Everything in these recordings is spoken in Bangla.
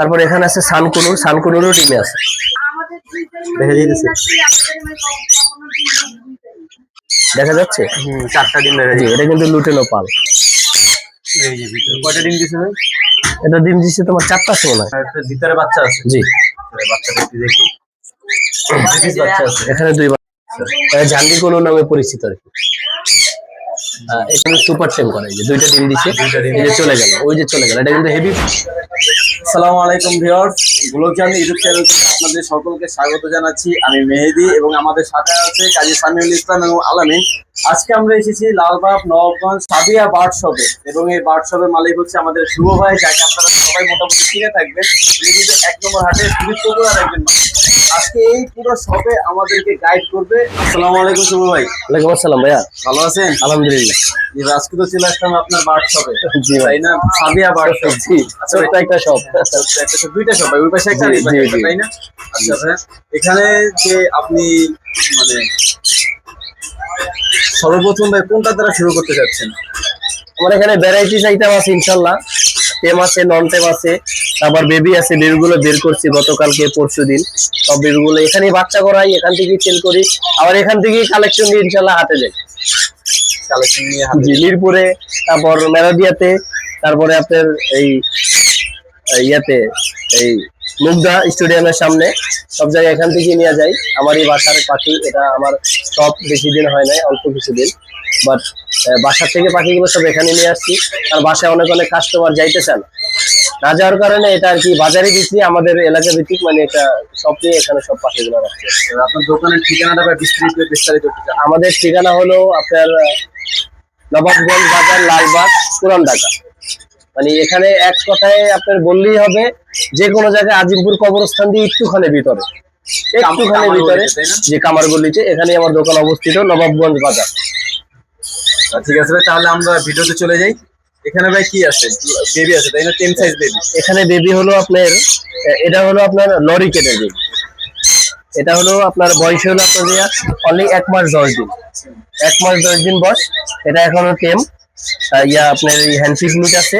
তারপর এখানে আছে সানকুনুর সানকুনুরও ডিমে আছে। দেখা যাইতেছে দেখা যাচ্ছে? হুম চারটা ডিম দেখা যায় এটা কিন্তু লুটেনো পাল। এই যে ভিতরে। কয়টা ডিম দিছে ভাই? এটা ডিম দিচ্ছে তোমার চারটা একটা ভিতরে বাচ্চা আছে? জি। দেখি। বাচ্চা আছে। এখানে দুই বাচ্চা কোনো নামে পরিচিত আর কি। এখানে সুপার টেম করে। যে দুইটা ডিম দিচ্ছে এই চলে গেল। ওই যে চলে গেল। এটা কিন্তু হেভি আসসালামু আলাইকুম ভিউয়ার্স গোলকচাঁদ ইউটিউব চ্যানেল থেকে আপনাদের সকলকে স্বাগত জানাচ্ছি। আমি মেহেদি এবং আমাদের সাথে আছে কাজী সামিউল ইসলাম এবং আলামিন। আজকে আমরা এসেছি লালবাগ নবাবগঞ্জ সাদিয়া বার্ড শপে এবং এই বার্ড শপের মালিক হচ্ছে আমাদের শুভ ভাই যাকে আপনারা সবাই মোটামুটি চিনে থাকবেন। তিনি কিন্তু এক নম্বর হাটে পপুলার একজন মানুষ। আজকে এই পুরো শপে আমাদেরকে গাইড করবে। আসসালামু আলাইকুম শুভ ভাই। ওয়ালাইকুম আসসালাম ভাইয়া। ভালো আছেন? আলহামদুলিল্লাহ। আজকে তো চলে আসলাম আপনার বার্ড শপে। জি ভাই। তাই না? সাদিয়া বার্ড শপ জি। একটা শপ। আচ্ছা, একটা সব দুইটা সবাই ওই পাশে একটা। তাই না? আচ্ছা এখানে যে আপনি মানে সর্বপ্রথম ভাই কোনটা দ্বারা শুরু করতে চাচ্ছেন? আমার এখানে ভ্যারাইটিস আইটেম আছে ইনশাল্লাহ। টেম আছে নন টেম আছে তারপর বেবি আছে বেবিগুলো বের করছি গতকালকে পরশু দিন সব বেবিগুলো এখানেই বাচ্চা করাই এখান থেকেই সেল করি। আবার এখান থেকেই কালেকশন নিয়ে ইনশাল্লাহ হাতে যাই। কালেকশন নিয়ে মিরপুরে তারপর মেরাদিয়াতে তারপরে আপনার এই ইয়াতে এই মুগদা স্টেডিয়ামের সামনে সব জায়গায় এখান থেকে নিয়ে যাই। আমার এই বাসার পাখি এটা আমার সব বেশি দিন হয় নাই অল্প কিছু দিন। বাট বাসার থেকে পাখিগুলো সব এখানে নিয়ে আসছি। আর বাসায় অনেক অনেক কাস্টমার যাইতে চান না যাওয়ার কারণে এটা আর কি বাজারে বিক্রি আমাদের এলাকা ভিত্তিক মানে এটা সব নিয়ে এখানে সব পাখিগুলো রাখছে। আপনার দোকানের ঠিকানাটা বিস্তারিত বিস্তারিত আমাদের ঠিকানা হলো আপনার নবাবগঞ্জ বাজার লালবাগ পুরান ঢাকা। মানে এখানে এক কথায় আপনার বললেই হবে যে কোনো জায়গায় আজিমপুর কবরস্থান দিয়ে একটুখানি ভিতরে। একটুখানি কামার ভিতরে গলিতে? যে কামারগল্লিতে এখানে আমার দোকান অবস্থিত নবাবগঞ্জ বাজার। আচ্ছা, ঠিক আছে ভাই তাহলে আমরা ভিডিওতে চলে যাই। এখানে ভাই কি আছে? বেবি আছে তাই না? Ten size baby. এখানে বেবি হলো আপনার এটা হলো আপনার লরি কেটে বেবি। এটা হলো আপনার বয়স হলো আপনার অনলি এক মাস দশ দিন। এক মাস দশ দিন বয়স এটা এখনও টেম। ইয়া আপনার এই হ্যান্ডফিট মিট আছে।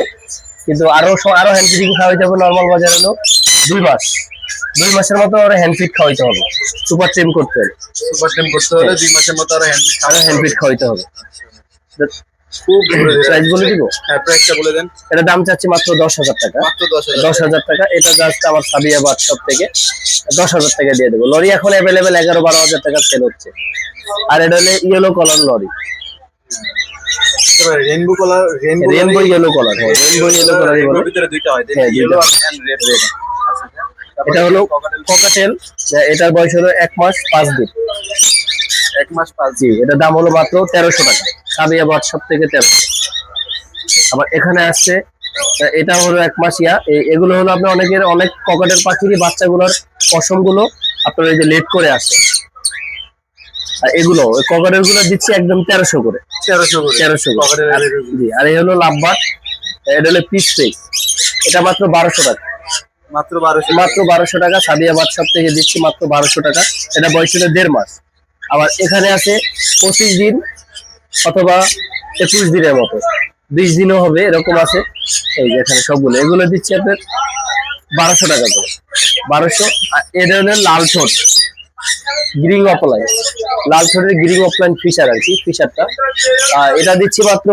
কিন্তু আরও আরও হ্যান্ডফিটিং খাওয়াইতে হবে নর্মাল বাজার হলো দুই মাস। দুই মাসের মতো ওরা হ্যান্ডফিট খাওয়াইতে হবে। সুপার টেম করতে হবে। সুপার টেম করতে হলে দুই মাসের মতো আরও হ্যান্ড আরও হ্যান্ডফিট খাওয়াইতে হবে। খুব প্রাইস বলে দিব? হ্যাঁ প্রাইসটা বলে দেন। এটা দাম চাচ্ছি মাত্র দশ হাজার টাকা। মাত্র দশ হাজার টাকা। এটা জাস্ট আমার সাবিয়া থেকে। দশ হাজার টাকা দিয়ে দেবো। লরি এখন অ্যাভেলেবেল এগারো বারো হাজার টাকা সেল হচ্ছে। আর এটা হলে yellow colour lory. Rainbow colour rainbow rainbow yellow colour হ্যাঁ রেনবো ইয়েলো কালারই বলে। ভিতরে দুইটা হয় হ্যাঁ, ইয়েলো এন্ড রেড এটা হলো ককাটেল এটার বয়স হলো এক মাস পাঁচ দিন। এক মাস পাঁচ জি এটার দাম হলো মাত্র তেরোশো টাকা। সাবিয়া হোয়াটসঅ্যাপ থেকে তেরোশো। আবার এখানে আসছে এটা হলো এক মাস ইয়া। এগুলো হলো আপনার অনেকের অনেক ককাটের পাখিরই বাচ্চাগুলোর পশমগুলো আপনার এই যে লেট করে আসে এগুলো ককাটেরগুলো দিচ্ছি একদম তেরোশো করে। তেরোশো করে। তেরোশো জি আর এই হলো লাভবাট এটা হলো পিস ফেক এটা মাত্র বারোশো টাকা। মাত্র বারোশো মাত্র বারোশো টাকা। সাদিয়া বাদশাপ থেকে দিচ্ছি মাত্র বারোশো টাকা। এটা বয়স হলো দেড় মাস। আবার এখানে আছে পঁচিশ দিন অথবা একুশ দিনের মতো। বিশ দিনও হবে এরকম আছে। এই যে এখানে সবগুলো। এগুলো দিচ্ছি আপনার বারোশো টাকা করে। বারোশো। আর এটা হলো লাল ঠোঁট। গ্রিং অফলাইন লাল ঠোঁটের গ্রিং অফলাইন ফিশার আর কি ফিশারটা আর এটা দিচ্ছি মাত্র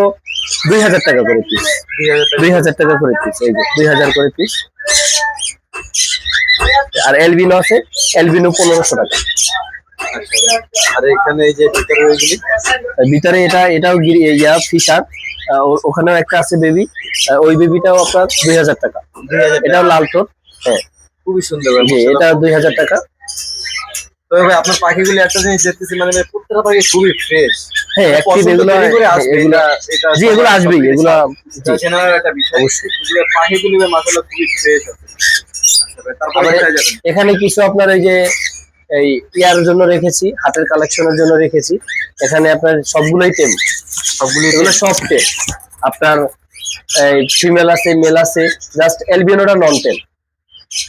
দুই হাজার টাকা করে পিস দুই হাজার টাকা করে পিস এই যে দুই হাজার করে পিস আর এলবিনো আছে এলবিনো পনেরোশো টাকা। আর এখানে এই যে ভিতরে ওইগুলি? ভিতরে এটা এটাও ইয়া ফিশার ওখানেও একটা আছে বেবি ওই বেবিটাও আপনার দুই হাজার টাকা। এটাও লাল টোট হ্যাঁ। খুবই সুন্দর জি এটা দুই হাজার টাকা। তবে ভাই আপনার পাখিগুলি একটা জিনিস দেখতেছি মানে প্রত্যেকটা পাখি খুবই ফ্রেশ হ্যাঁ এগুলো এটা- জি এগুলো আসবেই সবথেকে এগুলো এটা জেনারেল একটা বিষয়। অবশ্যই। পাখিগুলি মাসাল্লাহ খুবই ফ্রেশ তারপরে এখানে কিছু আপনার এই যে এই ইয়ার জন্য রেখেছি হাতের কালেকশনের জন্য রেখেছি। এখানে আপনার সবগুলোই টেম সবগুলি এগুলো সব টেম আপনার এই ফিমেল আছে মেল আছে জাস্ট এলবিনোটা নন টেম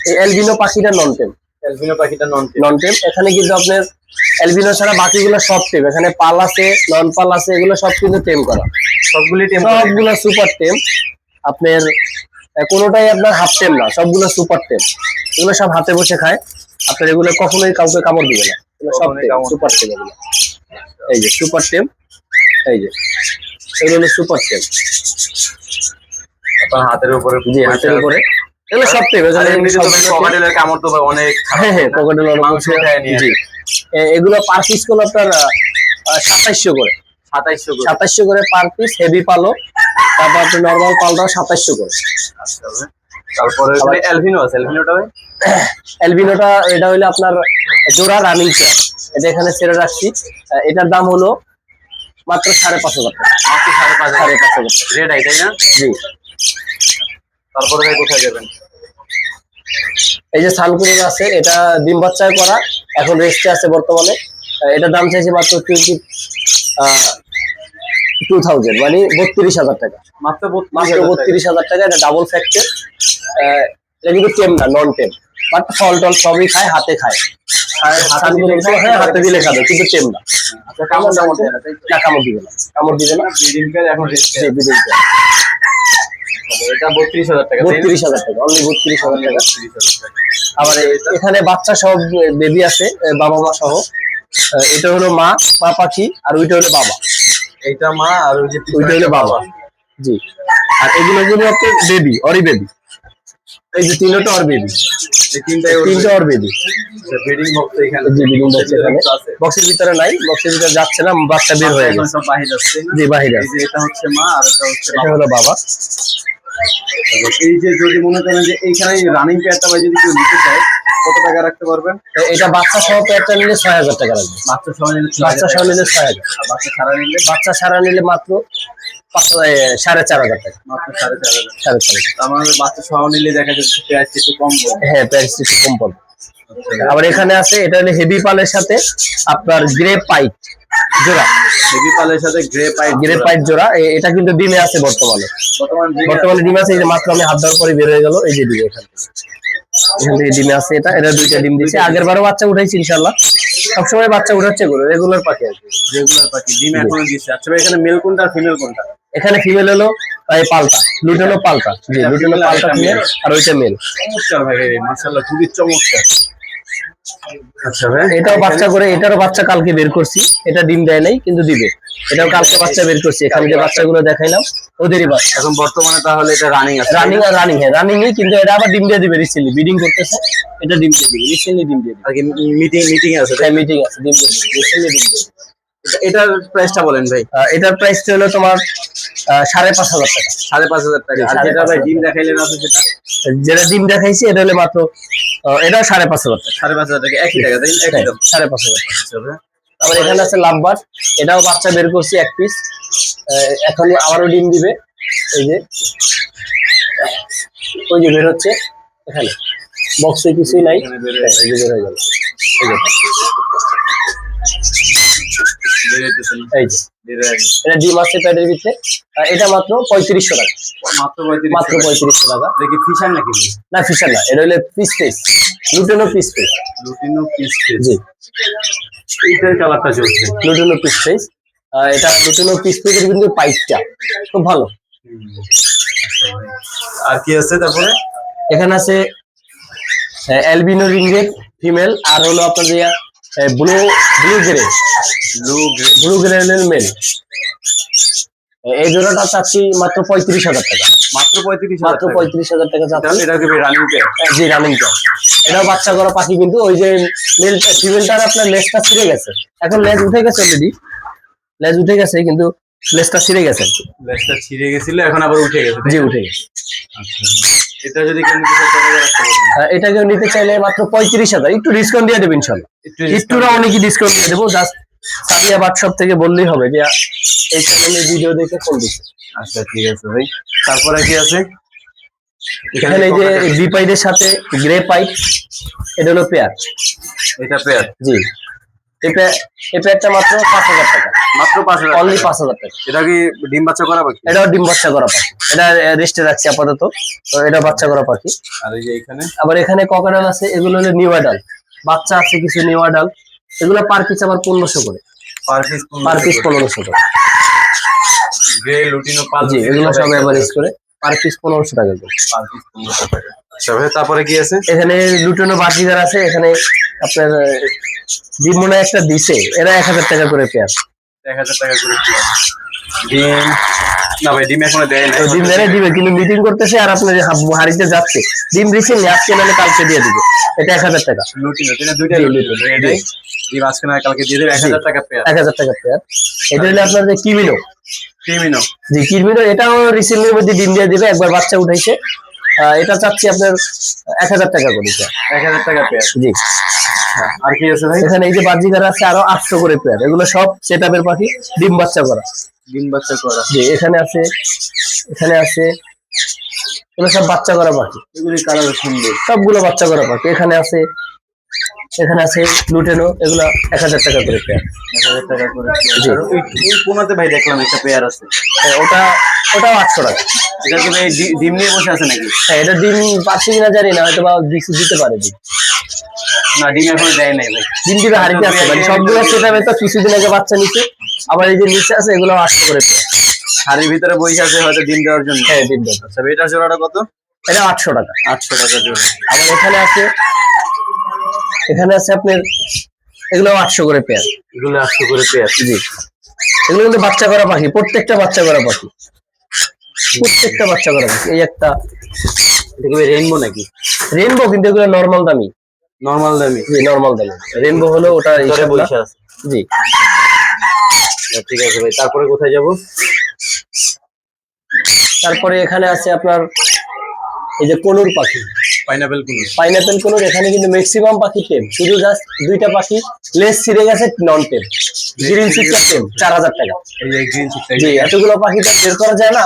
এই এলবিনো পাখিটা নন টেম অ্যালবিনো পাখিটা নন নন টেম এখানে কিন্তু আপনার এলবিনো ছাড়া বাকিগুলো সব টেম এখানে পাল আছে নন পাল আছে এগুলো সব কিন্তু টেম করা। সবগুলি টেম সবগুলো সুপার টেম আপনার কোনোটাই আপনার হাফ টেম না সবগুলো সুপার টেম এগুলো সব হাতে বসে খায়। আপনার এগুলো কখনোই কাউকে কামড় দিবে না। এগুলো সব সুপার টেম এগুলো। এই যে সুপার টেম এই যে। এগুলো হলো সুপার টেম আপনার হাতের উপরে জি হাতের উপরে। এগুলো সব কামড় তো অনেক হ্যাঁ হ্যাঁ জি। এগুলো পার পিস করল আপনার সাতাইশশো করে। সাতাইশশো করে। সাতাইশশো করে পার পিস হেভি পালো তারপর আপনার নর্মাল পালটাও সাতাইশশো করে। আচ্ছা তারপরে এলভিনো আছে এলভিনোটা এটা আপনার জোড়া রানিং চেয়ার এটা এখানে ছেড়ে রাখছি। এটার দাম হলো মাত্র সাড়ে পাঁচ হাজার টাকা। সাড়ে পাঁচ হাজার। টাকা। আই তাই না? জি। তারপরে ভাই কোথায় যাবেন? এই যে সানকুরিন আছে এটা ডিম বাচ্চায় করা এখন রেস্টে আছে বর্তমানে। এটার দাম চাইছে মাত্র টোয়েন্টি টু থাউজেন্ড মানে বত্রিশ হাজার টাকা। মাত্র মাত্র বত্রিশ হাজার টাকা এটা ডাবল ফ্যাক্টর এটা কিন্তু টেম না নন টেম বাট ফল টল সবই খায় হাতে খায়। হাতে দিলে হ্যাঁ হাতে দিলে খাবে কিন্তু টেম আচ্ছা? না কামড় দিবে না। কামড় দিবে না? এখন রেস্টে জি, বিদেশ যায়। এটা বত্রিশ হাজার টাকা তাই না? বত্রিশ হাজার টাকা অনলি টাকা। 32,000 টাকা। আবার এখানে বাচ্চা সহ বেবি আছে বাবা মা সহ। এটা হলো মা মা পাখি আর ওইটা হলো বাবা। এইটা মা আর ওই যে ওইটা হলো বাবা। জি। আর এগুলো আপনার বেবি অরি বেবি এই যে তিনটা অর বেবি তিনটা অর বেবি ব্রিডিং বক্স এখানে। জি বিডিং বক্স এখানে। বক্সের ভিতরে নাই বক্সের ভিতরে যাচ্ছে না বাচ্চা বের হয়ে গেছে। সব? জি এই। যে এটা হচ্ছে মা আর এটা হচ্ছে এটা হলো বাবা। এই যে যদি মনে করেন যে এইখানে রানিং প্যাডটা ভাই যদি কেউ নিতে চায় কত টাকা রাখতে পারবেন? এটা বাচ্চা সহ প্যাডটা নিলে ছয় হাজার টাকা লাগবে। বাচ্চা সহ নিলে বাচ্চা সহ নিলে ছয় হাজার। বাচ্চা ছাড়া নিলে? বাচ্চা সারা নিলে মাত্র সাড়ে চার হাজার টাকা। মাত্র সাড়ে চার হাজার। সাড়ে চার হাজার। আমার বাচ্চা সহ নিলে দেখা যাচ্ছে প্রাইস একটু কম হ্যাঁ প্যারিস একটু কম পড়বে। আবার এখানে আছে এটা হলো হেভি পালের সাথে আপনার গ্রে পাইট জোড়া। বেবি পালের সাথে গ্রে পাইপ গ্রে পাইট জোড়া এটা কিন্তু ডিমে আছে বর্তমানে। বর্তমান ডিমে আছে এই যে মাত্র আমি হাত দেওয়ার পরে বের হয়ে গেল এই যে ডিম এখান এখান থেকে ডিমে আছে এটা এটা দুইটা ডিম দিচ্ছে আগের বারও বাচ্চা উঠাইছি ইনশাল্লাহ সবসময় বাচ্চা উঠাচ্ছে গরু রেগুলার পাখি আর রেগুলার পাখি ডিমে এখনও দিচ্ছে আচ্ছা এখানে মেল কোনটা আর ফিমেল কোনটা? এখানে ফিমেল হলো এই পাল্টা লুটেনো পাল্টা। জি লুটেনো পাল্টা male। আর ওইটা মেল। চমৎকার ভাই মাশাআল্লাহ খুবই চমৎকার। আচ্ছা ভাই। এটাও বাচ্চা করে এটারও বাচ্চা কালকে বের করছি। এটা ডিম দেয় নাই কিন্তু দিবে। এটাও কালকে বাচ্চা বের করছি এখানে যে বাচ্চাগুলো দেখাইলাম ওদেরই বাচ্চা। এখন বর্তমানে তাহলে এটা রানিং আছে রানিং আর রানিং হ্যাঁ রানিং কিন্তু এটা আবার ডিম দিয়ে দিবে রিসেন্টলি বিডিং করতেছে। এটা ডিম দিয়ে দিবে রিসেন্টলি ডিম দিয়ে দিবে। আর মিটিং মিটিং আছে তাই? হ্যাঁ মিটিং আছে ডিম দিয়ে দিবে রিসেন্টলি ডিম দিয়ে দিবে। এটার প্রাইসটা বলেন ভাই। এটার প্রাইসটা হলো তোমার সাড়ে পাঁচ হাজার টাকা। সাড়ে পাঁচ হাজার টাকা। আর যেটা ভাই ডিম দেখাইলেন আছে সেটা যেটা ডিম দেখাইছি এটা হলো মাত্র এটাও সাড়ে পাঁচ হাজার টাকা। সাড়ে পাঁচ হাজার টাকা একই টাকা তাই? একই হ্যাঁ, দাম সাড়ে পাঁচ হাজার টাকা। আচ্ছা আবার এখানে আছে লাভবার এটাও বাচ্চা বের করছি এক পিস এখন আবারও ডিম দিবে। এই যে ওই যে বের হচ্ছে এখানে। বক্সে কিছুই নাই। এখানে বের হ্যাঁ, এই যে বের হয়ে গেল। এই যে। এটা ডিম আছে প্যাডের ভিতরে এটা মাত্র পঁয়ত্রিশশো টাকা। মাত্র পঁয়ত্রিশ মাত্র পঁয়ত্রিশশো টাকা। দেখি ফিশার নাকি? না ফিশার না এটা হলে piece piece lutino piece piece lutino piece জি। এইটার কালারটা চলছে লুটেনো পিস পিস এটা লুটেনো পিস পিসের কিন্তু পাইপটা খুব ভালো। আর কি আছে তারপরে? এখানে আছে অ্যালবিনো রিংগেট ফিমেল আর হলো আপনার যে blue blue grey blue blue grey male এই জোড়াটা চাচ্ছি মাত্র পঁয়ত্রিশ হাজার টাকা। মাত্র পঁয়ত্রিশ মাত্র পঁয়ত্রিশ হাজার টাকা চাচ্ছি। এটা কি রানিং পেয়ার জি রানিং এটাও বাচ্চা করা পাখি কিন্তু ওই যে মেলটা ফিমেলটার আপনার লেজটা ছিঁড়ে গেছে। এখন লেজ উঠে গেছে অলরেডি লেজ উঠে গেছে কিন্তু লেজটা ছিঁড়ে গেছে। লেজটা ছিঁড়ে গেছিল এখন আবার উঠে গেছে? জি উঠে গেছে। আচ্ছা। এটা যদি কেউ নিতে চায়? আহ, এটা কেউ নিতে চাইলে মাত্র পঁয়ত্রিশ হাজার। একটু ডিসকাউন্ট দিয়ে দেবেন ইনশাল্লাহ একটু একটুরা অনেকই ডিসকাউন্ট দিয়ে দেবো। জাস্ট সাদিয়া হোয়াটসঅ্যাপ থেকে বললেই হবে যে এই চ্যানেলে ভিডিও দেখে ফোন দিচ্ছে। আচ্ছা ঠিক আছে ভাই। তারপরে কি আছে? এখানে এই যে বিপাইডের সাথে গ্রে পাইপ এটা হলো পেয়ার এটা পেয়ার জি। এই এই মাত্র পাঁচ হাজার টাকা। মাত্র পাঁচ হাজার অনলি পাঁচ হাজার টাকা। এটা কি ডিম বাচ্চা করা পাখি? এটাও ডিম বাচ্চা করা পাখি। এটা রেস্টে রাখছি আপাতত। তো এটা বাচ্চা করা পাখি। আর এই যে এখানে? আবার এখানে ককাডাল আছে এগুলো হলো নিউ অ্যাডাল বাচ্চা আছে কিছু নিউ অ্যাডাল এগুলো পার পিস আবার পনেরোশো করে। পার পিস পার পিস পনেরোশো করে। গ্রে লুটিনো এগুলো সব এভারেজ করে। পার পিস পনেরোশো টাকা পার পিস পনেরোশো টাকা। আচ্ছা তারপরে কি আছে? এখানে লুটেনো বাজিগার আছে এখানে আপনার ডিম মনে একটা দিছে এরা এক হাজার টাকা করে পেয়ার এক হাজার টাকা করে পেয়ার। ডিম? না ভাই ডিম এখনও দেয় না ডিম দেয় দিবে কিন্তু মিটিং করতেছে আর আপনার হাড়িতে যাচ্ছে। ডিম রিসেন্টলি আজকে নাহলে কালকে দিয়ে দিবে। এটা এক হাজার টাকা। লুটি লুটি না দুইটা জি, লুটি। লুটি, এটাই ডিম আজকে না কালকে দিয়ে দেবে। এক হাজার টাকা পেয়ার এক হাজার টাকা পেয়ার এটা হলো আপনার যে কিমিনো ক্রিমিনো জি কিমিনো এটাও রিসেন্টলির মধ্যে ডিম দিয়ে দিবে একবার বাচ্চা উঠাইছে। এটা চাচ্ছি আপনার এক হাজার টাকা করে। এক হাজার টাকা পেয়ার জি। আর কি আছে ভাই? এখানে এই যে বাজিগার আছে আরও আটশো করে পেয়ার এগুলো সব সেট পাখি ডিম বাচ্চা করা। ডিম বাচ্চা করা। জি এখানে আছে এখানে আছে এগুলো সব বাচ্চা করা পাখি। এগুলি কালার সুন্দর। সবগুলো বাচ্চা করা পাখি। এখানে আছে এখানে আছে লুটেনো এগুলো এক হাজার টাকা করে পেয়ার এক হাজার টাকা করে কোনাতে ভাই দেখলাম একটা পেয়ার আছে। হ্যাঁ, ওটা ওটাও আটশো টাকা। এটা ভাই ডিম নিয়ে বসে আছে নাকি? হ্যাঁ এটা ডিম পাচ্ছি কিনা জানি না হয়তো বা দিতে দিতে পারে ডিম। না ডিম এখনও দেয় নাই ভাই। ডিম দিবে হাড়িতে আছে মানে সবগুলো সেটা তো কিছুদিন আগে বাচ্চা আবার এই যে নিচে আছে এগুলো আটশো করে পেয়ার হাড়ির ভিতরে বসে আছে হয়তো ডিম দেওয়ার জন্য। হ্যাঁ ডিম আচ্ছা জোড়াটা কত? এটা আটশো টাকা। আটশো টাকা জোড়া। আবার এখানে আছে এখানে আছে আপনার এগুলো আটশো করে পেয়ার এগুলো আটশো করে পেয়ার জি। এগুলো কিন্তু বাচ্চা করা পাখি প্রত্যেকটা বাচ্চা করা পাখি। প্রত্যেকটা বাচ্চা করা পাখি এই একটা। রেইনবো নাকি? রেনবো কিন্তু এগুলো নর্মাল দামি। নর্মাল দামি। জি নর্মাল দামি। রেনবো হলো ওটা জি। আচ্ছা, ঠিক আছে ভাই তারপরে কোথায় যাব? তারপরে এখানে আছে আপনার এই যে কনুর পাখি। পাইনাপেল কোন পাইনাপেল কনুর এখানে কিন্তু ম্যাক্সিমাম পাখি টেম শুধু জাস্ট দুইটা পাখি লেস ছিঁড়ে গেছে নন টেম গ্রিন চিকটা টেম চার হাজার টাকা। জি এতগুলো পাখি তো বের করা যায় না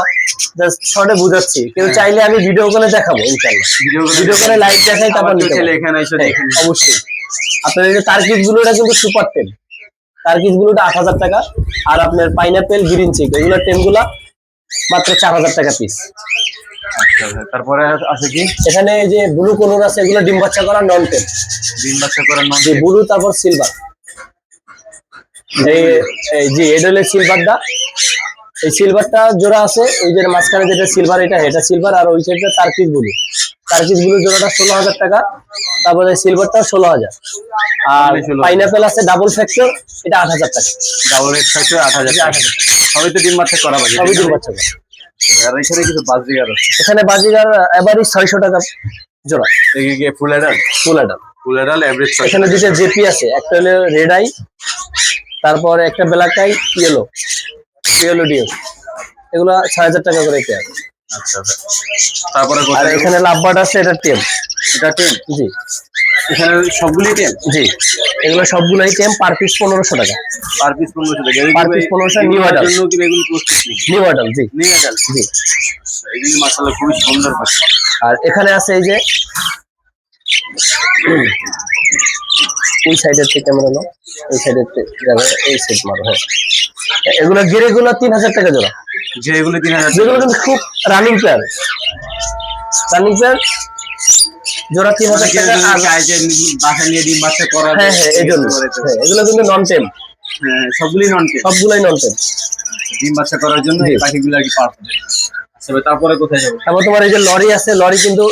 জাস্ট শর্টে বুঝাচ্ছি। কেউ চাইলে আমি ভিডিও করে দেখাবো ইনশাল্লাহ ভিডিও করে লাইভ দেখাই তারপর নিতে চাইলে এখানে এসে হ্যাঁ, অবশ্যই। আপনার এই যে তার্কিস গুলোটা কিন্তু সুপার টেম তার্কিস গুলোটা আট হাজার টাকা আর আপনার পাইনাপেল গ্রিন চিক এগুলো টেমগুলা মাত্র চার হাজার টাকা পিস তারপরে আছে কি? এখানে যে ব্লু কলর আছে এগুলো ডিম বাচ্চা করা নন টেম ডিম বাচ্চা করার নন যে ব্লু তারপর সিলভার এই জি এটা হলো সিলভারটা এই সিলভারটা জোড়া আছে এই যে মাঝখানে যেটা সিলভার এটা এটা সিলভার আর ওই সাইডটা তার্কিস ব্লু তার্কিস ব্লু জোড়াটা ষোলো হাজার টাকা তারপরে সিলভারটা ষোলো হাজার। আর পাইনাপেল আছে ডাবল ফ্যাক্টর এটা আট হাজার টাকা। ডাবল থাকছে আট হাজার টাকা। সবই তো ডিম বাচ্চা করা সবই ডিম বাচ্চা করে। আর এখানে কিছু বাজিগার আছে। এখানে বাজিগার এভারেজ ছয়শো টাকা জোড়া। এই কি ফুল এডাল ফুল অ্যাডাল ফুল এডাল এভারেজ এখানে দুটো জেপি আছে একটা হলো রেড আই তারপর একটা ব্ল্যাক আই ইয়েলো ইয়েলো ডিও এগুলো ছয় হাজার টাকা করে পেয়ার আচ্ছা তারপরে আর এখানে লাভবার্ড আছে এটা টেম। এটা টেন জি। এখানে সবগুলি টেন জি। এগুলো সবগুলোই টেম পার পিস পনেরোশো টাকা। পার পিস পনেরোশো টাকা। 1500 new adult। জন্য কি এগুলি প্রস্তুত নিউ অর্ডার জি। নিউ এডাল জি এগুলি মাসাল্লাহ খুবই সুন্দর আর এখানে আছে এই যে এই সাইডের থেকে ক্যামেরা নো এই সাইডের যাবে এই সাইড মারো হ্যাঁ। এগুলো গেরে গুলো তিন হাজার টাকা জোড়া। যে এগুলি তিন হাজার যেগুলো কিন্তু খুব রানিং প্লেয়ার রানিং প্লেয়ার জোড়া তিন হাজার টাকা। আর বাসা নিয়ে ডিম বাচ্চা করা হ্যাঁ হ্যাঁ এই জন্য। হ্যাঁ, এগুলো কিন্তু নন টেম হ্যাঁ, সবগুলি নন টেন সবগুলোই নন টেম ডিম বাচ্চা করার জন্য এই। পাখিগুলো আর কি পারফেক্ট। তারপরে কোথায় যাব? তারপর তোমার এই যে লরি আছে লরি কিন্তু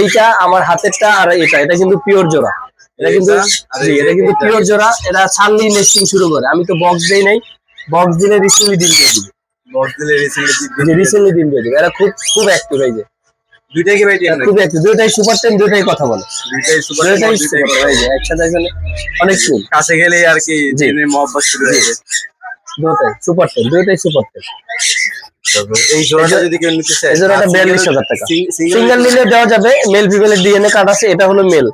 এইটা আমার হাতেরটা আর এটা এটা কিন্তু পিওর জোড়া। এটা কিন্তু এটা কিন্তু পিওর জোড়া। এটা ছাড়লি নেস্টিং শুরু করে। আমি তো বক্স দেই নাই। বক্স দিলে রিসেন্টলি ডিম দিয়ে দিবে। বক্স দিলে রিসেন্টলি রিসেন্টলি ডিম দিয়ে দিবে। এরা খুব খুব অ্যাক্টিভ এই যে। দুইটাই কি ভাই খুব অ্যাক্টিভ দুইটাই সুপার টেন দুইটাই কথা বলে। দুইটাই সুপার দুইটাই super, এই যে একসাথে এখানে অনেক মিল কাছে গেলেই আর কি মহব্বত শুরু হয়ে যায়। দুটাই সুপার টেন দুইটাই সুপার টেন এই জোড়াটা যদি কেউ নিতে চায় এই জোড়াটা আর বিয়াল্লিশ single- হাজার টাকা। সিঙ্গেল নিলে দেওয়া যাবে মেল ডিএনএ কার্ড আছে এটা হলো মেল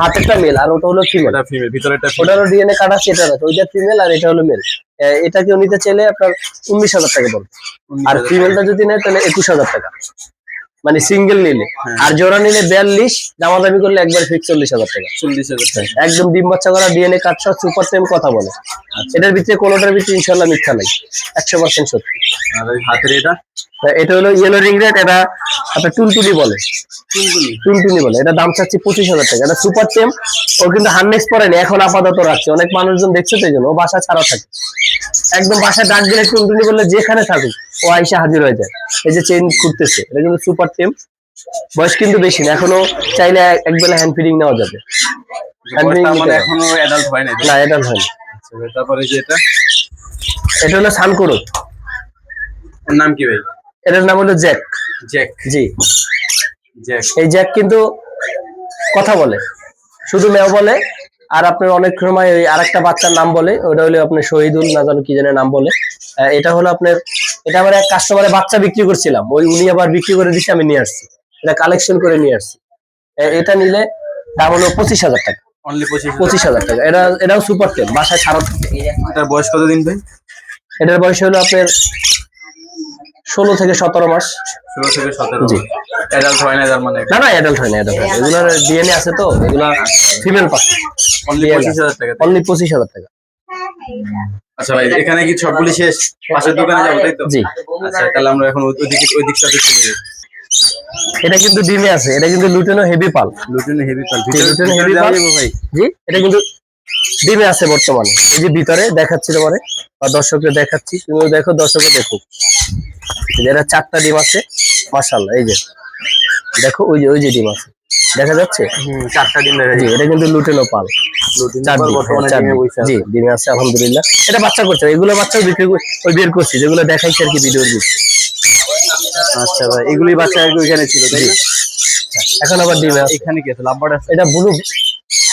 হাতেরটা মেল আর ওটা হলো ফিমেল ওটা ফিমেল ভিতরেটা ওটারও ডিএনএ কার্ড আছে এটা ওইটা ফিমেল আর এটা হলো মেল এটা কেউ নিতে চাইলে আপনার উনিশ হাজার টাকা পড়বে আর ফিমেলটা যদি নেয় তাহলে একুশ হাজার টাকা। মানে সিঙ্গেল নিলে। হ্যাঁ। আর জোড়া নিলে বিয়াল্লিশ দামাদামি করলে একবার ফিক্স চল্লিশ হাজার টাকা। চল্লিশ হাজার টাকা। একদম ডিম বাচ্চা করা ডিএনএ কার্ড সহ সুপার টেম কথা বলে। আচ্ছা। এটার ভিতরে কোনোটার ভিতরে ইনশাল্লাহ মিথ্যা নাই। একশো পার্সেন্ট সত্যি। আর হাতের এটা? এটা হলো ইয়েলো রিং রেট এটা আপনার টুনটুনি বলে। টুনটুনি? বলে। এটা দাম চাচ্ছি পঁচিশ হাজার টাকা। এটা সুপার টেম ও কিন্তু হার্নেক্স পরেনি এখন আপাতত রাখছে। অনেক মানুষজন দেখছে তো এই জন্য। ও বাসা ছাড়া থাকে। একদম বাসায় ডাক দিলে টুনটুনি বললে যেখানে থাকুক ও আইসা হাজির হয়ে যায়। এই যে চেন খুঁড়তেছে এটা কিন্তু সুপার টেম বয়স কিন্তু বেশি না এখনও চাইলে একবেলা হ্যান্ড ফিডিং নেওয়া যাবে। এখনও অ্যাডাল্ট হয় না আচ্ছা তারপরে যে এটা? এটা হলো সানকুরো ওর নাম কি ভাই? এটার নাম হলো জ্যাক। জ্যাক। জি। জ্যাক। এই জ্যাক কিন্তু কথা বলে শুধু মেয় বলে আর আপনার অনেক সময় ওই আরেকটা বাচ্চার নাম বলে ওটা হলো আপনার শহীদুল না জানো কি জানে নাম বলে। এটা হলো আপনার এটা আমার এক কাস্টমারে বাচ্চা বিক্রি করছিলাম। ওই উনি আবার বিক্রি করে দিচ্ছে আমি নিয়ে আসছি। এটা কালেকশন করে নিয়ে আসছি। এটা নিলে দাম হলো পঁচিশ হাজার টাকা। পঁচিশ হাজার টাকা। এটা এটাও সুপার বাসায় ছাড়া এটার বয়স কতদিন ভাই? এটার বয়স হলো আপনার ষোলো থেকে সতেরো মাস। ষোলো থেকে সতেরো জি। অ্যাডাল্ট হয় না মানে? না না অ্যাডাল্ট হয় না অ্যাডাল্ট হয় এগুলোর ডিএনএ আছে তো এগুলা ফিমেল পাখি অনলি পঁচিশ হাজার টাকা। অনলি পঁচিশ হাজার টাকা। আচ্ছা ভাই এখানে কি সবগুলি শেষ? পাশের দোকানে যাব তাই তো? জি। আচ্ছা তাহলে আমরা এখন ওই দিকে ওই দিকটাতে চলে যাই। এটা কিন্তু ডিমে আছে এটা কিন্তু লুটেনো হেভি পাল। লুটিন হেভি পাল। লুটেনো হেভি পাল। ভাই। জি এটা কিন্তু ডিমে আছে বর্তমানে। এই যে ভিতরে দেখাচ্ছি তোমারে বা দর্শককে দেখাচ্ছি তুমিও দেখো দর্শকে দেখো এটা চারটা ডিম আছে মাশাল্লাহ এই যে। দেখো ওই যে ওই যে ডিম আছে। দেখা যাচ্ছে? চারটা দেখা জি এটা কিন্তু লুটেনো পাল। ডিম, ডিমে ডিম। আছে। জি ডিমে আছে আলহামদুলিল্লাহ। এটা বাচ্চা করছে এগুলো বাচ্চাও বিক্রি করে- ওই বের করছি যেগুলো দেখাইছি আর কি ভিডিওর দিচ্ছি আচ্ছা ভাই এগুলি বাচ্চা আগে ওইখানে ছিল তাই এখন আবার ডিমে আছে। এখানে কি আছে? লাভবার আছে? এটা ব্লু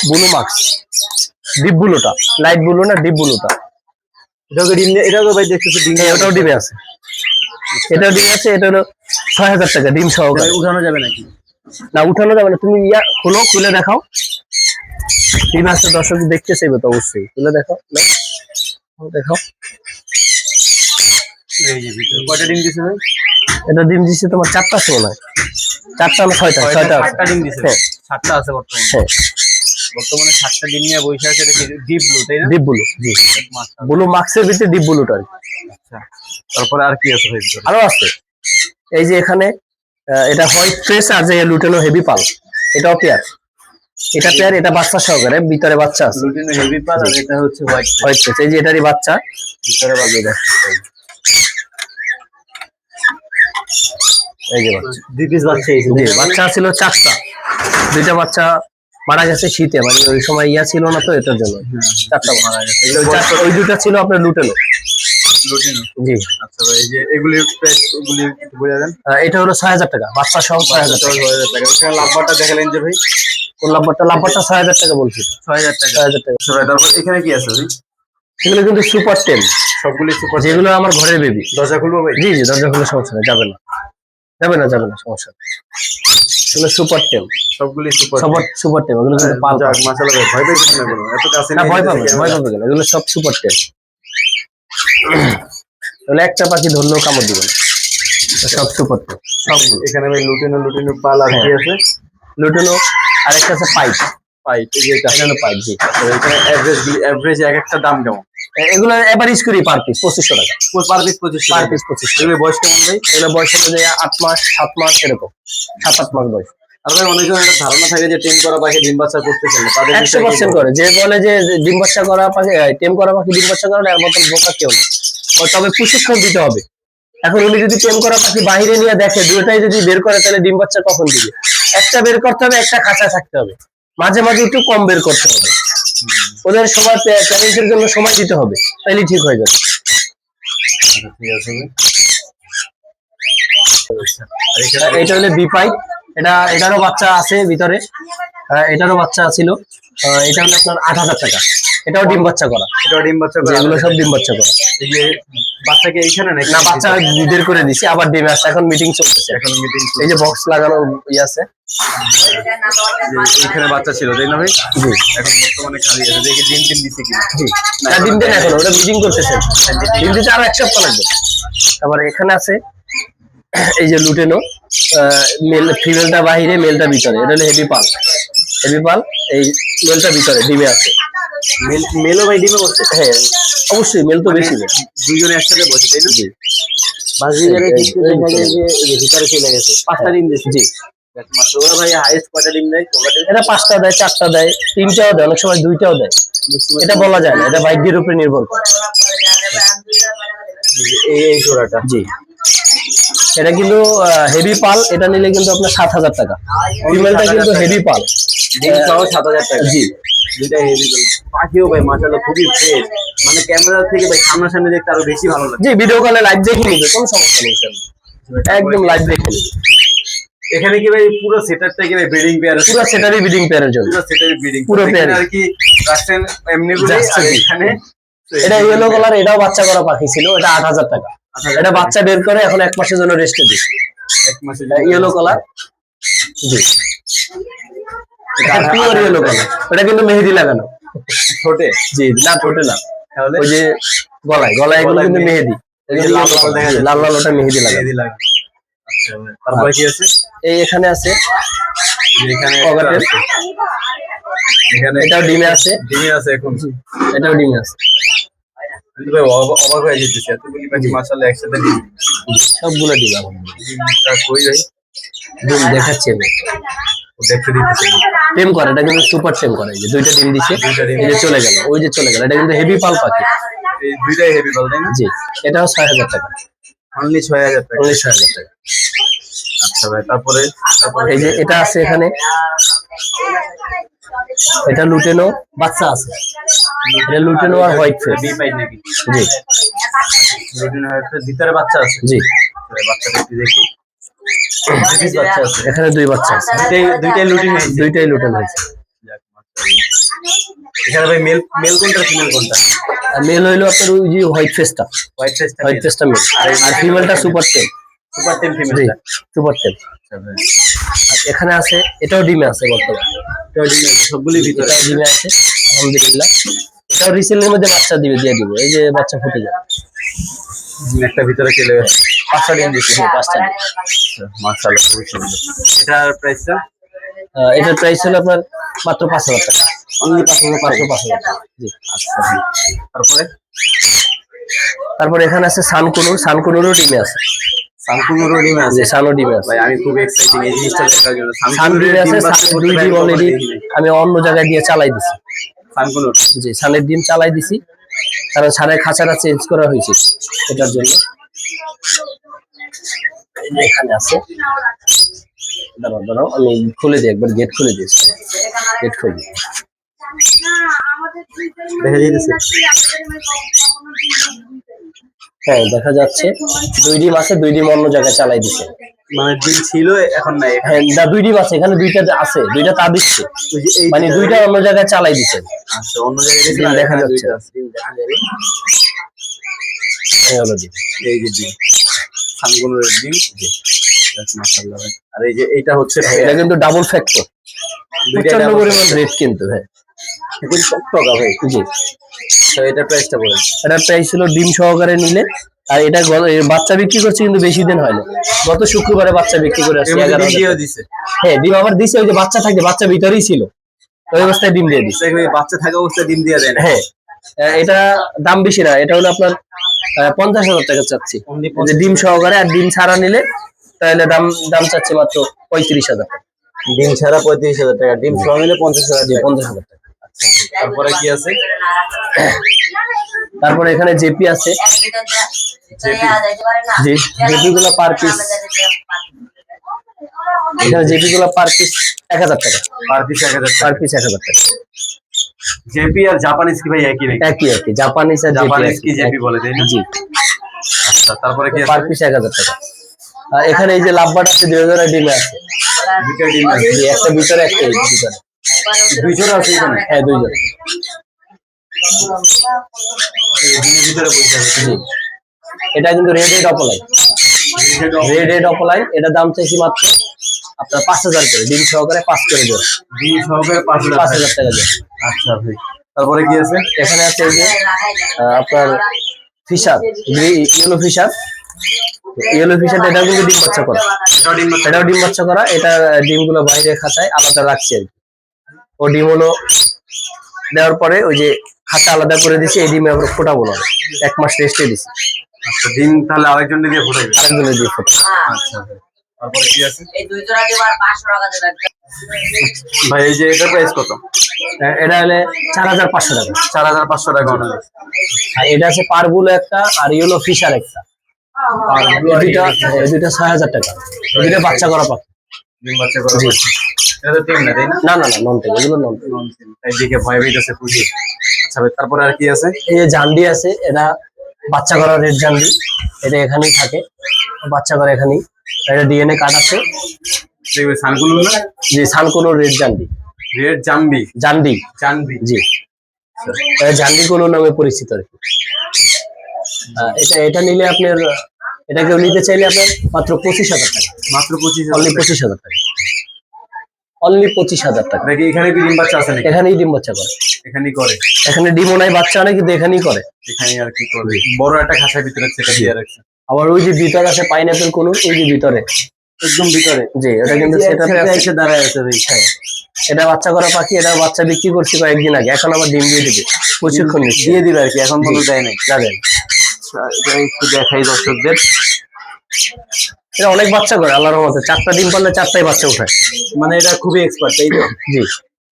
ব্লু মার্কস ডিপ ব্লুটা লাইট ব্লু না ডিপ ব্লুটা। এটাও তো ডিম এটাও তো ভাই দেখতেছো ডিম হ্যাঁ ওটাও ডিমে আছে। এটাও ডিমে আছে এটা হলো ছয় হাজার টাকা ডিম সহকারে। উঠানো যাবে নাকি? না উঠানো যাবে না তুমি ইয়া খুলো খুলে দেখাও। ডিম আছে দর্শক দেখতে চাইবে তো অবশ্যই। খুলে দেখাও দেখাও। কয়টা ডিম দিছে ভাই? এটা ডিম দিচ্ছে তোমার চারটা সময় নয় চারটা না ছয়টা? ছয়টা আছে। ডিম দিছে। হ্যাঁ। সাতটা আছে বর্তমানে। হ্যাঁ। বর্তমানে সাতটা ডিম নিয়ে বসে আছে এটা ডিপ ব্লু তাই না? ডিপ ব্লু জি। ব্লু মার্কসের ভিতরে ডিপ ব্লুটা। আচ্ছা তারপরে আর কি আছে আরও আছে। এই যে এখানে এটা হোয়াইট ফ্রেশ আর যে লুটেনো হেভি পাল এটাও পেয়ার। এটা পেয়ার এটা বাচ্চা সহকারে ভিতরে বাচ্চা আছে। লুটিন হেভি পাল আর এটা হচ্ছে হোয়াইট হোয়াইট ফ্রেশ এই যে এটারই বাচ্চা। ভিতরে বাজিয়ে দেখো এই যে বাচ্চা। দুই পিস বাচ্চা এই জি বাচ্চা ছিল চারটা। দুইটা বাচ্চা মারা গেছে শীতে মানে ওই সময় ইয়া ছিল না তো এটার জন্য। চারটা মারা গেছে। ওই দুটা ছিল আপনার জি। আচ্ছা ভাই যে এগুলি প্রাইস এগুলি একটু দেন এটা হলো ছয় হাজার টাকা বাচ্চা সহ ছয় হাজার টাকা। এখানে লাভবারটা দেখালেন যে ভাই? কোন ছয় হাজার টাকা বলছি। ছয় হাজার টাকা। ছয় হাজার টাকা। আচ্ছা তারপর এখানে কি আছে ভাই? সেগুলো কিন্তু সুপার টেন সবগুলি সুপার যেগুলো আমার ঘরের বেবি দরজা খুলবো ভাই? জি জি দরজা খুলে সমস্যা নেই যাবে না। যাবে না যাবে না সমস্যা এগুলো সুপার টেম সবগুলি সুপার সুপার সুপার টেম এগুলো কিন্তু পাল যাক মাশাআল্লাহ ভয় পাইছেন না কোনো এত কাছে না ভয় পাবে না, ভয় পাবে কেন এগুলো সব সুপার টেম তাহলে একটা পাখি ধরলেও কামড় দিবে না। সব সুপার টেম সবগুলো এখানে ভাই লুটিনো লুটিনো পাল আর কি আছে? লুটেনো আর একটা আছে পাইপ পাইপ এই যে এটা। হলো পাইপ জি। এখানে এভারেজ এভারেজ এক একটা দাম কেমন? এগুলো এভারেজ করি পার পিস পঁচিশশো টাকা। পার পিস পঁচিশ পার পিস পঁচিশশো এগুলো বয়স কেমন ভাই? এগুলো বয়স হলো যে আট মাস সাত মাস এরকম। সাত আট মাস বয়স। আর ভাই অনেকজন একটা ধারণা থাকে যে টেম করা পাখি ডিম বাচ্চা করতে চাইলে তাদের একশো পার্সেন্ট করে। যে বলে যে ডিম বাচ্চা করা পাখি টেম করা পাখি ডিম বাচ্চা করা না, এর মতন বোকা কেউ না। ও তবে প্রশিক্ষণ দিতে হবে। এখন উনি যদি টেম করা পাখি বাইরে নিয়ে দেখে দুটাই যদি বের করে তাহলে ডিম বাচ্চা কখন দিবে? একটা বের করতে হবে একটা খাঁচা থাকতে হবে। মাঝে মাঝে একটু কম বের করতে হবে। ওদের সবার প্যারেন্টসের জন্য সময় দিতে হবে তাইলে ঠিক হয়ে যাবে। আচ্ছা, এটা হলে বিপাই এটা এটারও বাচ্চা আছে ভিতরে। আহ, এটারও বাচ্চা ছিল এটা হলো আপনার আট হাজার টাকা। এটাও ডিম বাচ্চা করা। এটাও ডিম বাচ্চা করে। যেগুলো সব ডিম বাচ্চা করা। এই যে বাচ্চাকে এইখানে নাকি? না বাচ্চা বের করে দিছি আবার ডিমে আসছে। এখন মিটিং চলতেছে। এখন মিটিং এই যে বক্স লাগানো ইয়ে আছে। এইখানে বাচ্চা ছিল তাই না ভাই? জি। এখন বর্তমানে খালি আছে। দেখি ডিম ডিম দিচ্ছে কি জি। না ডিম দেন এখন ওটা মিটিং করতেছে। ডিম দিতে আরও এক সপ্তাহ লাগবে। তারপর এখানে আছে এই যে লুটেনো মেল ফিমেলটা বাহিরে মেলটা ভিতরে। এটা হলো হেভি পাল। হেভি পাল এই মেলটা ভিতরে ডিমে আছে। মেল মেলও ভাই ডিমে বসছে? হ্যাঁ অবশ্যই মেল তো বেশি দেয়। দুইজনে একসাথে বসে তাই না? জি। বাজিগারে এই- দেখা যায় যে এই ভিতরে চলে গেছে পাঁচটা ডিম দিচ্ছে জি। ভাই কয়টা ডিম দেয়? এটা পাঁচটা দেয় চারটা দেয় তিনটাও দেয় অনেক সময় দুইটাও দেয়। এটা বলা যায় না এটা ভাগ্যের উপরে নির্ভর করে। এই এই জোড়াটা জি। এটা কিন্তু হেভি পাল এটা নিলে কিন্তু আপনার সাত হাজার টাকা। ফিমেলটা কিন্তু হেভি পাল। সাত হাজার টাকা। জি। দুইটা হেভি পাখিও ভাই মাশাআল্লাহ খুবই ফ্রেশ মানে ক্যামেরা থেকে ভাই সামনাসামনি দেখতে আরও বেশি ভালো লাগে। জি ভিডিও কলে লাইভ দেখে নিবে কোনো সমস্যা নেই একদম লাইভ দেখে নিবে। এখানে কি ভাই পুরো সেটআপটা কি ভাই ব্রিডিং পেয়ার পুরো সেটারই বিডিং পেয়ারের জন্য। পুরো সেটআপই ব্রিডিং পুরো pair। আর কি এমনি। এখানে এটা ইয়েলো কালার এটাও বাচ্চা করা পাখি ছিল এটা আট হাজার টাকা। এটা বাচ্চা বের করে এখন এক মাসের জন্য রেস্টে দিচ্ছি এক মাসে ইয়েলো কালার জি। পিওর ইয়েলো কালার এটা কিন্তু মেহেদি লাগানো। ছোটে জি না ঠোঁটে না। তাহলে? ওই যে গলায় গলায় এগুলো কিন্তু মেহেদি। লাল লাল ওটা মেহেদি মেহেদি লাগানো। আচ্ছা তারপরে কি আছে? এই এখানে আছে এখানে। এখানে এটাও ডিমে আছে। ডিমে আছে এখন। এটাও ডিমে আছে। অবাক হয়ে যেতেছে এতগুলি পাখি মাশাআল্লাহ একসাথে সবগুলো ডিম আলহামদুলিল্লাহ। ডিমটা কই ভাই? ডিম দেখাচ্ছি আমি। ও দিতেছে। টেম করে এটা কিন্তু সুপার করে। এই যে দুইটা ডিম দিছে এই যে চলে গেল ওই যে চলে গেল। এটা কিন্তু হেভি পাল পাখি এই দুইটাই হেভি তাই না? জি এটাও ছয় হাজার টাকা। অনলি ছয় হাজার টাকা। উনিশ হাজার টাকা। আচ্ছা ভাই তারপরে? তারপরে? এই যে এটা আছে এখানে। এটা লুটেনো বাচ্চা আছে। এটা লুটেনো আর হোয়াইট ফেস। নাকি? জি। রুটিন হচ্ছে ভিতরে বাচ্চা আছে? জি। বাচ্চা দেখি। দেখি এখানে দুই বাচ্চা আছে। দুইটাই দুইটাই লুটিন দুইটাই লুটেন হয়েছে। এখানে ভাই মেল মেল কোনটা ফিমেল কোনটা? মেল হইল আপনার ওই যে হোয়াইট ফেসটা। হোয়াইট ফেসটা হোয়াইট ফেসটা মেল আর ফিমেলটা সুপার টেম সুপার টেম ফিমেলটা সুপার টেম আর এখানে আছে এটাও ডিমে আছে বর্তমানে। সবগুলি ভিতরে ডিমে আছে আলহামদুলিল্লাহ। রিসেলের মধ্যে বাচ্চা দিবে দিয়ে দিবে এই যে বাচ্চা ফুটে যাবে একটা ভিতরে গেছে। পাঁচটা ডিম দিচ্ছে পাঁচটা ডিম। মাশাআল্লাহ খুবই সুন্দর। এটার প্রাইসটা এটার প্রাইস হলো আপনার মাত্র পাঁচ হাজার টাকা। অনলি পাঁচ হাজার মাত্র পাঁচ হাজার টাকা জি। আচ্ছা তারপরে? তারপরে এখানে আছে সানকুনুর সানকুনুরও ডিমে আছে। আমি খুব এক্সাইটিং এই জিনিসটা দেখার জন্য। সান ডিমে আছে সান দুই ডিম অলরেডি আমি অন্য জায়গায় দিয়ে চালাই দিছি। জি সানের ডিম চালাই দিছি। কারণ সানের খাঁচাটা চেঞ্জ করা হয়েছে এটার জন্য। এখানে আছে। দাঁড়াও দাঁড়াও আমি খুলে দিই একবার গেট খুলে দিয়েছি গেট খুলে দিই। দেখা যাইতেছে। হ্যাঁ দেখা যাচ্ছে দুই ডিম আছে দুই ডিম অন্য জায়গায় চালাই দিছে। মানে ডিম ছিল এখন নাই। হ্যাঁ না দুই ডিম আছে এখানে দুইটা আছে দুইটা তা দিচ্ছে মানে দুইটা অন্য জায়গায় চালাই দিছে। আচ্ছা অন্য জায়গায় দেখা যাচ্ছে। দুইটা এই হলো ডিম এই যে ডিম। ডিম। আর এই যে এইটা হচ্ছে এটা কিন্তু ডাবল ফ্যাক্টর দুইটা পরিমাণ রেট কিন্তু হ্যাঁ। ভাই জি। তো এটা প্রাইসটা বলেন। এটা প্রাইস ছিল ডিম সহকারে নিলে আর এটা বাচ্চা বিক্রি করছে কিন্তু বেশি দিন হয়নি গত শুক্রবারে বাচ্চা বিক্রি করে আসছে এগারো হ্যাঁ ডিম আবার দিছে ওই যে বাচ্চা থাকে বাচ্চা ভিতরেই ছিল। ওই অবস্থায় ডিম দিয়ে দেখবে বাচ্চা থাকা অবস্থায় ডিম দিয়ে দেয় না। হ্যাঁ এটা দাম বেশি না। এটা হলো আপনার পঞ্চাশ হাজার টাকা চাচ্ছি। ডিম সহকারে আর ডিম ছাড়া নিলে তাহলে দাম দাম চাচ্ছি মাত্র পঁয়ত্রিশ হাজার ডিম ছাড়া পঁয়ত্রিশ হাজার টাকা। ডিম সহ মিলে পঞ্চাশ হাজার পঞ্চাশ হাজার টাকা। তারপরে কি আছে? তারপরে এখানে জেপি আছে। জি জেপি গুলো পার পিস এখানে জেপি গুলো পার পিস এক হাজার টাকা। পার পিস এক হাজার পার পিস এক হাজার টাকা। জেপি আর জাপানিজ কি ভাই একই নাকি? একই একই। জাপানিজ আর জাপানিজ কি জেপি বলে জি। আচ্ছা তারপরে কি পার পিস এক হাজার টাকা। আর এখানে এই যে লাভবাট আছে দুই হাজার ডিমে আছে। দুইটা ডিম আছে। একটা ভিতরে একটা ভিতরে। দুই জোড়া আছে এখানে। হ্যাঁ দুইজন। ভিতরে এটা কিন্তু red eyed opaline red eyed opaline এটা দাম চাইছি মাত্র আপনার পাঁচ হাজার করে। ডিম সহকারে পাঁচ করে দেবে ডিম সহকারে পাঁচ হাজার পাঁচ। হাজার টাকা দেবে আচ্ছা ভাই তারপরে কি আছে? এখানে আছে যে আপনার Fischer yellow Fischer. Yellow Fischer এটা কিন্তু ডিম বাচ্চা করা। এটাও ডিম বাচ্চা এটাও করা। এটা ডিমগুলো বাইরে খাঁচায় আলাদা রাখছি আর কি। ও ডিম হলো দেওয়ার পরে ওই যে খাতা আলাদা করে দিছি এই ডিমে আমরা ফোটাবো না। এক মাস রেস্টে দিছি। আচ্ছা ডিম তাহলে আরেকজন দিয়ে আরেকজনের দিয়ে ফোটা আচ্ছা ভাই তারপরে কি আছে? এই দুই জোড়া দিবার পাঁচশো টাকা দেবেন। ভাই এই যে এটার প্রাইস কত? এটা হলে চার হাজার পাঁচশো টাকা। চার হাজার পাঁচশো টাকা আর এটা আছে পারগুলো একটা আর ইয়েলো ফিশার একটা। দুইটা দুইটা। ছয় হাজার টাকা। দুইটা বাচ্চা করা পাখি ডিম বাচ্চা করে এটা তো টিম না না? নন টেক এগুলো নন টেক তাই দিকে ভয় পেয়েছে খুশি। আচ্ছা তারপরে আর কি আছে? এই যে জান্ডি আছে এটা বাচ্চা করা রেড জান্ডি। এটা এখানেই থাকে বাচ্চা করা এখানেই। এটা ডিএনএ কার্ড আছে। সানগুলো না? যে সানকোনো রেড জান্ডি। রেড জাম্বি। জান্ডি। জানবি জি। এটা জান্ডি কোনো নামে পরিচিত আর কি। এটা এটা নিলে আপনার এটা কেউ নিতে চাইলে আপনার মাত্র পঁচিশ হাজার টাকা। মাত্র পঁচিশ পঁচিশ হাজার টাকা। অনলি পঁচিশ হাজার টাকা। এখানে ডিম বাচ্চা আছে এখানেই ডিম বাচ্চা করে। এখানেই করে। এখানে ডিমও নাই বাচ্চা নেই কিন্তু এখানেই করে। এখানে আর কি করে। বড় একটা খাঁচার ভিতরে সেটা দিয়ে রাখছে। আবার ওই যে ভিতরে আছে পাইনাপেল কোন ওই যে ভিতরে। একদম ভিতরে। জি এটা কিন্তু সেটা এসে দাঁড়ায় আছে ভাই। হ্যাঁ। এটা বাচ্চা করা পাখি এটা বাচ্চা বিক্রি করছি কয়েকদিন আগে। এখন আবার ডিম দিয়ে দিবে। প্রশিক্ষণ দিয়ে দিবে আর কি এখন কোনো দেয় নাই। জানেন আচ্ছা, একটু দেখাই দর্শকদের। এটা অনেক বাচ্চা করে আল্লাহর রহমতে। চারটা ডিম পারলে চারটাই বাচ্চা উঠায় মানে এটা খুবই এক্সপার্ট তাই তো? জি।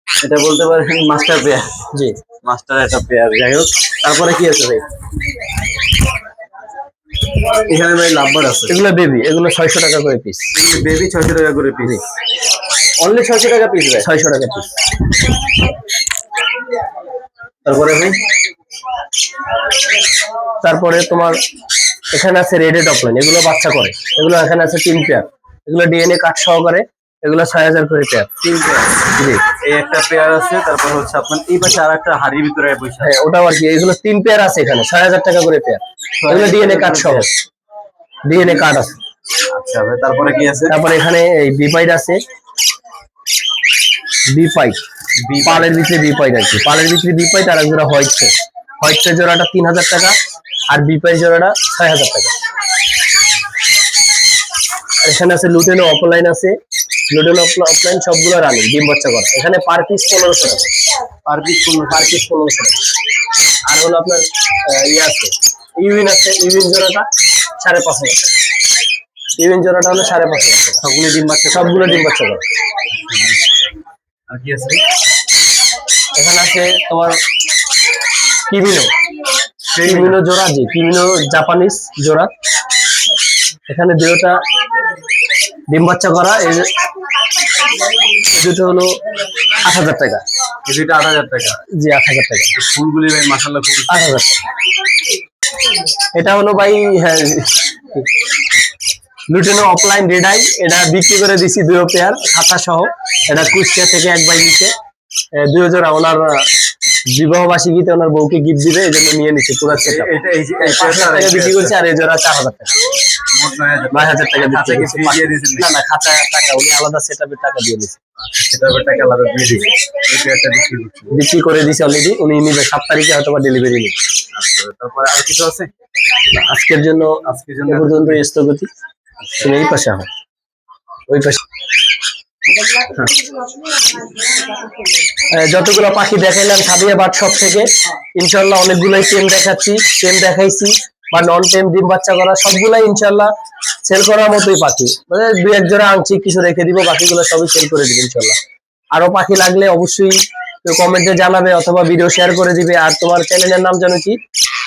এটা বলতে পারেন মাস্টার পেয়ার জি। মাস্টার একটা পেয়ার যাই হোক। তারপরে কি আছে ভাই? এখানে ভাই লাভবার আছে। এগুলো বেবি এগুলো ছয়শো টাকা করে পিস বেবি ছয়শো টাকা করে পিস অনলি ছয়শো টাকা পিস ভাই? ছয়শো টাকা পিস তারপরে ভাই? তারপরে তোমার এখানে আছে রেডেড অফলাইন এগুলো বাচ্চা করে। এগুলো এখানে আছে তিন পেয়ার এগুলো ডিএনএ কার্ড সহকারে এগুলো ছয় হাজার করে পেয়ার তিন পেয়ার জি। এই একটা পেয়ার আছে তারপর হচ্ছে আপনার এই পাশে আর একটা হাড়ির ভিতরে হ্যাঁ ওটাও আর কি এগুলো তিন পেয়ার আছে এখানে ছয় হাজার টাকা করে পেয়ার এগুলো ডিএনএ কার্ড সহ। ডিএনএ কার্ড আছে। আচ্ছা তারপরে কি আছে? তারপরে এখানে এই বিপাইড আছে। বিপাইড পালের ভিতরে বিপাইড আর কি। পালের ভিতরে বিপাইড আর একজোড়া হোয়াইট ফেস হোয়াইট ফেস জোড়াটা তিন হাজার টাকা আর বিপাইড জোড়াটা ছয় হাজার টাকা। আর এখানে আছে লুটেনো অফলাইন আছে। লুটেনো অফলাইন সবগুলো রানিং ডিম বাচ্চা করা এখানে পার পিস পনেরোশো টাকা। পার পিস কোন পার পিস পনেরোশো টাকা। আর হলো আপনার ইয়ে আছে। ইউইন আছে ইউইন জোড়াটা সাড়ে পাঁচ হাজার টাকা। ইউইন জোড়াটা হলো সাড়ে পাঁচ হাজার টাকা। সবগুলো ডিম বাচ্চা সবগুলো ডিম বাচ্চা করে আর কি আছে? এখানে আছে তোমার কিমিনো। কিমিনো জোড়া জি কিমিনো জাপানিজ জোড়া। এখানে দুটোটা ডিম বাচ্চা করা এই দুটো হলো আট হাজার টাকা। এই আট হাজার টাকা। জি আট হাজার টাকা। ফুলগুলি ভাই মাসাল্লাহ খুব আট হাজার টাকা। এটা হলো ভাই হ্যাঁ লুটেনো অফলাইন রেডাই এটা বিক্রি করে দিছি দুই পেয়ার খাতা সহ। এটা কুষ্টিয়া থেকে এক বাই নিচে দুই ওনার বিবাহ বার্ষিকীতে ওনার বউকে গিফট দিবে এই জন্য নিয়ে নিচ্ছে পুরো সেটা বিক্রি করছে আর এই জোড়া চার হাজার টাকা। নয় হাজার টাকা। না না খাতা টাকা উনি আলাদা সেট টাকা দিয়ে দিচ্ছে বিক্রি করে দিছে অলরেডি উনি নিবে সাত তারিখে হয়তো বা ডেলিভারি নেবে। আচ্ছা তারপরে আর কিছু আছে? আজকের জন্য আজকের জন্য পর্যন্ত স্থগতি। এই পাশে ওই পাশে। যতগুলো পাখি দেখাইলাম সাদিয়া বাট সব থেকে। ইনশাল্লাহ অনেকগুলোই টেম দেখাচ্ছি টেম দেখাইছি। বা নন টেম ডিম বাচ্চা করা, সবগুলাই ইনশাল্লাহ সেল করার মতোই পাখি। মানে দুই এক জোড়া আংশিক কিছু রেখে দিব, বাকিগুলো সবই সেল করে দিব ইনশাল্লাহ। আরও পাখি লাগলে অবশ্যই কমেন্টে জানাবে অথবা ভিডিও শেয়ার করে দিবে। আর তোমার চ্যানেলের নাম জানো কি?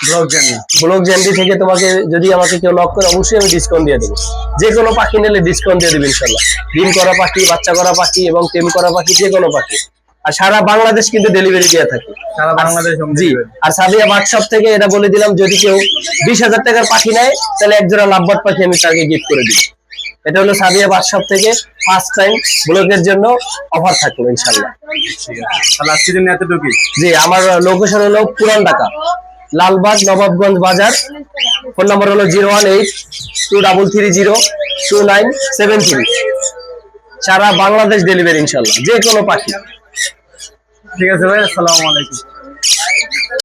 ব্লগ জানি ব্লক জ্যান্ডি থেকে তোমাকে যদি আমাকে কেউ নক করে অবশ্যই আমি ডিসকাউন্ট দিয়ে দেবো। যে কোনো পাখি নিলে ডিসকাউন্ট দিয়ে দেবো ইনশাল্লাহ। ডিম করা পাখি বাচ্চা করা পাখি এবং টেম করা পাখি যে কোনো পাখি। আর সারা বাংলাদেশ কিন্তু ডেলিভারি দেওয়া থাকে। সারা বাংলাদেশ জি। আর সাবিয়া হোয়াটসঅ্যাপ থেকে এটা বলে দিলাম যদি কেউ বিশ হাজার টাকার পাখি নেয় তাহলে এক জোড়া লাভবাট পাখি আমি তাকে গিফট করে দিই এটা হলো সাবিয়া হোয়াটসঅ্যাপ থেকে ফার্স্ট টাইম ব্লগের জন্য অফার থাকবে ইনশাল্লাহ তাহলে আজকের জন্য এতটুকুই। জি আমার লোকেশন হলো পুরান ঢাকা লালবাগ নবাবগঞ্জ বাজার। ফোন নম্বর হলো zero one eight two double three zero two nine seven three. সারা বাংলাদেশ ডেলিভারি ইনশাল্লাহ যে কোনো পাখি। ঠিক আছে ভাই আসসালামু আলাইকুম।